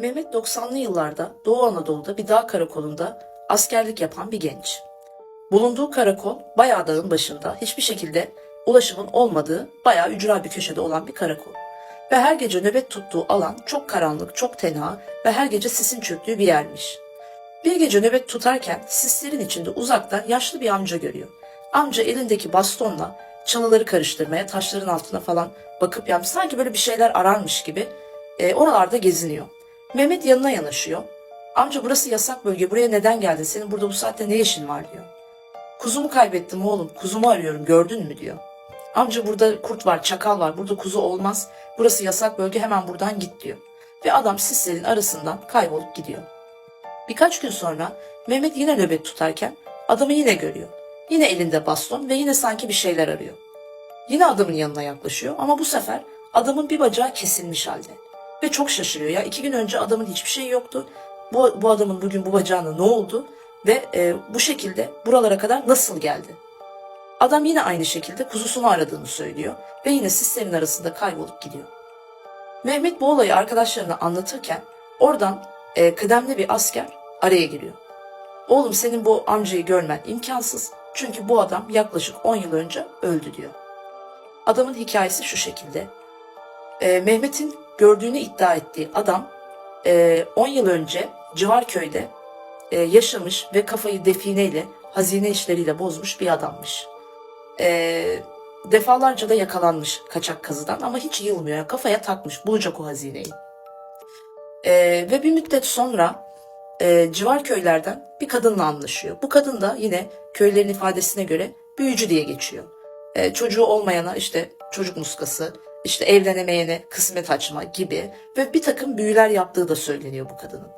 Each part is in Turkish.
Mehmet 90'lı yıllarda Doğu Anadolu'da bir dağ karakolunda askerlik yapan bir genç. Bulunduğu karakol bayağı dağın başında hiçbir şekilde ulaşımın olmadığı bayağı ücra bir köşede olan bir karakol. Ve her gece nöbet tuttuğu alan çok karanlık, çok tenha ve her gece sisin çöktüğü bir yermiş. Bir gece nöbet tutarken sislerin içinde uzakta yaşlı bir amca görüyor. Amca elindeki bastonla çalıları karıştırmaya, taşların altına falan bakıp yani sanki böyle bir şeyler ararmış gibi e, oralarda geziniyor. Mehmet yanına yanaşıyor. Amca burası yasak bölge. Buraya neden geldin? Senin burada bu saatte ne işin var diyor. Kuzumu kaybettim oğlum. Kuzumu arıyorum. Gördün mü diyor. Amca burada kurt var, çakal var. Burada kuzu olmaz. Burası yasak bölge. Hemen buradan git diyor. Ve adam sislerin arasından kaybolup gidiyor. Birkaç gün sonra Mehmet yine nöbet tutarken adamı yine görüyor. Yine elinde baston ve yine sanki bir şeyler arıyor. Yine adamın yanına yaklaşıyor ama bu sefer adamın bir bacağı kesilmiş halde. Ve çok şaşırıyor. Ya iki gün önce adamın hiçbir şeyi yoktu. Bu, bu adamın bugün bu bacağına ne oldu? Ve e, bu şekilde buralara kadar nasıl geldi? Adam yine aynı şekilde kuzusunu aradığını söylüyor ve yine sislerin arasında kaybolup gidiyor. Mehmet bu olayı arkadaşlarına anlatırken oradan e, kıdemli bir asker araya giriyor. Oğlum senin bu amcayı görmen imkansız çünkü bu adam yaklaşık 10 yıl önce öldü diyor. Adamın hikayesi şu şekilde. E, Mehmet'in gördüğünü iddia ettiği adam e, 10 yıl önce Civarköy'de e, yaşamış ve kafayı defineyle, hazine işleriyle bozmuş bir adammış. E, defalarca da yakalanmış kaçak kazıdan ama hiç yılmıyor. Kafaya takmış, bulacak o hazineyi. E, ve bir müddet sonra e, civar köylerden bir kadınla anlaşıyor. Bu kadın da yine köylerin ifadesine göre büyücü diye geçiyor. E, çocuğu olmayana işte çocuk muskası, işte evlenemeyene kısmet açma gibi ve bir takım büyüler yaptığı da söyleniyor bu kadının.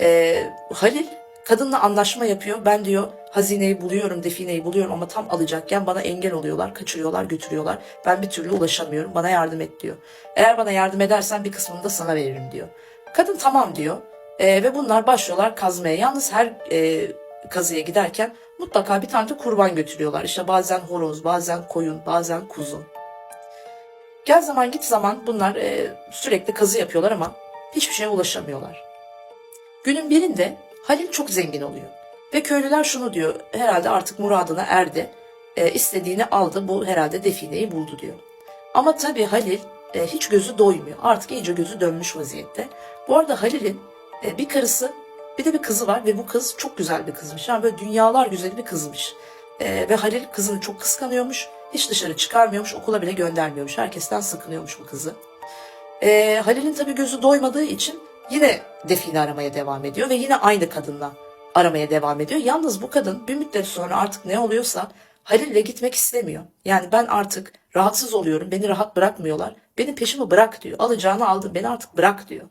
E, Halil kadınla anlaşma yapıyor. Ben diyor hazineyi buluyorum, defineyi buluyorum ama tam alacakken bana engel oluyorlar, kaçırıyorlar, götürüyorlar. Ben bir türlü ulaşamıyorum. Bana yardım et diyor. Eğer bana yardım edersen bir kısmını da sana veririm diyor. Kadın tamam diyor. E, ve bunlar başlıyorlar kazmaya. Yalnız her e, kazıya giderken mutlaka bir tane de kurban götürüyorlar. İşte bazen horoz, bazen koyun, bazen kuzu. Gel zaman git zaman bunlar e, sürekli kazı yapıyorlar ama hiçbir şeye ulaşamıyorlar. Günün birinde Halil çok zengin oluyor. Ve köylüler şunu diyor, herhalde artık muradına erdi, e, istediğini aldı, bu herhalde defineyi buldu diyor. Ama tabii Halil e, hiç gözü doymuyor, artık iyice gözü dönmüş vaziyette. Bu arada Halil'in e, bir karısı, bir de bir kızı var ve bu kız çok güzel bir kızmış. Yani böyle dünyalar güzeli bir kızmış. E, ve Halil kızını çok kıskanıyormuş, hiç dışarı çıkarmıyormuş, okula bile göndermiyormuş. Herkesten sıkınıyormuş bu kızı. E, Halil'in tabii gözü doymadığı için yine define aramaya devam ediyor ve yine aynı kadınla aramaya devam ediyor. Yalnız bu kadın bir müddet sonra artık ne oluyorsa Halil'le gitmek istemiyor. Yani ben artık rahatsız oluyorum, beni rahat bırakmıyorlar. Benim peşimi bırak diyor. Alacağını aldım, beni artık bırak diyor.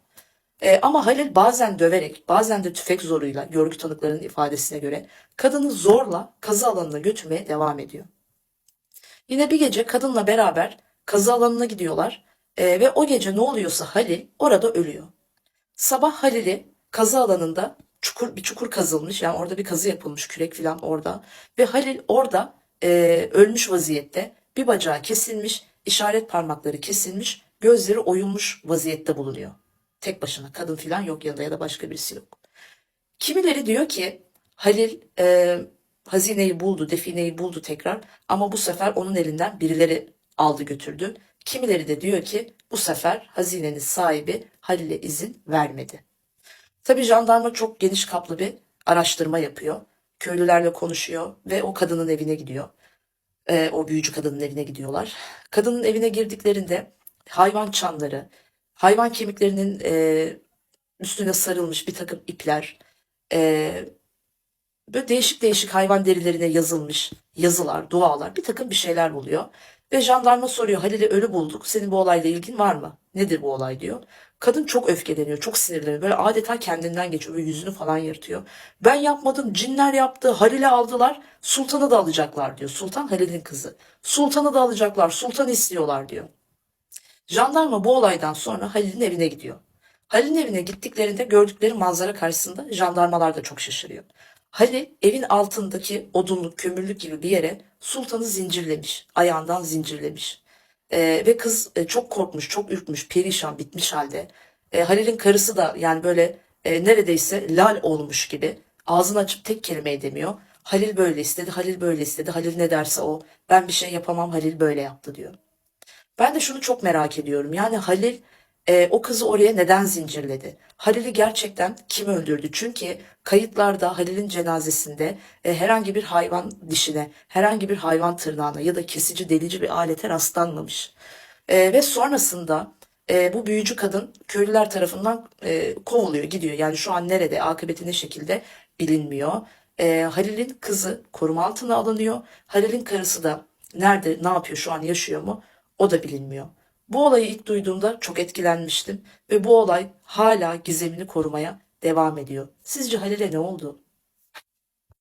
Ee, ama Halil bazen döverek, bazen de tüfek zoruyla, görgü tanıklarının ifadesine göre kadını zorla kazı alanına götürmeye devam ediyor. Yine bir gece kadınla beraber kazı alanına gidiyorlar Ee, ve o gece ne oluyorsa Halil orada ölüyor. Sabah Halil'i kazı alanında çukur bir çukur kazılmış yani orada bir kazı yapılmış kürek falan orada ve Halil orada e, ölmüş vaziyette bir bacağı kesilmiş işaret parmakları kesilmiş gözleri oyulmuş vaziyette bulunuyor. Tek başına kadın falan yok yanında ya da başka birisi yok. Kimileri diyor ki Halil e, hazineyi buldu defineyi buldu tekrar ama bu sefer onun elinden birileri aldı götürdü. Kimileri de diyor ki bu sefer hazinenin sahibi Halil'e izin vermedi. Tabii jandarma çok geniş kaplı bir araştırma yapıyor. Köylülerle konuşuyor ve o kadının evine gidiyor. Ee, o büyücü kadının evine gidiyorlar. Kadının evine girdiklerinde hayvan çanları, hayvan kemiklerinin e, üstüne sarılmış bir takım ipler, e, böyle değişik değişik hayvan derilerine yazılmış yazılar, dualar, bir takım bir şeyler buluyor. Ve jandarma soruyor Halil'i ölü bulduk. Senin bu olayla ilgin var mı? Nedir bu olay diyor. Kadın çok öfkeleniyor, çok sinirleniyor. Böyle adeta kendinden geçiyor. Böyle yüzünü falan yırtıyor. Ben yapmadım, cinler yaptı. Halil'i aldılar. Sultan'ı da alacaklar diyor. Sultan Halil'in kızı. Sultan'ı da alacaklar. Sultan istiyorlar diyor. Jandarma bu olaydan sonra Halil'in evine gidiyor. Halil'in evine gittiklerinde gördükleri manzara karşısında jandarmalar da çok şaşırıyor. Halil evin altındaki odunluk, kömürlük gibi bir yere sultanı zincirlemiş. Ayağından zincirlemiş. Ee, ve kız e, çok korkmuş, çok ürkmüş, perişan, bitmiş halde. E, Halil'in karısı da yani böyle e, neredeyse lal olmuş gibi ağzını açıp tek kelime edemiyor. Halil böyle istedi, Halil böyle istedi, Halil ne derse o. Ben bir şey yapamam, Halil böyle yaptı diyor. Ben de şunu çok merak ediyorum. Yani Halil e, o kızı oraya neden zincirledi? Halil'i gerçekten kim öldürdü? Çünkü kayıtlarda Halil'in cenazesinde e, herhangi bir hayvan dişine, herhangi bir hayvan tırnağına ya da kesici delici bir alete rastlanmamış. E, ve sonrasında e, bu büyücü kadın köylüler tarafından e, kovuluyor, gidiyor. Yani şu an nerede, akıbeti ne şekilde bilinmiyor. E, Halil'in kızı koruma altına alınıyor. Halil'in karısı da nerede, ne yapıyor, şu an yaşıyor mu? O da bilinmiyor. Bu olayı ilk duyduğumda çok etkilenmiştim ve bu olay hala gizemini korumaya devam ediyor. Sizce Halil'e ne oldu?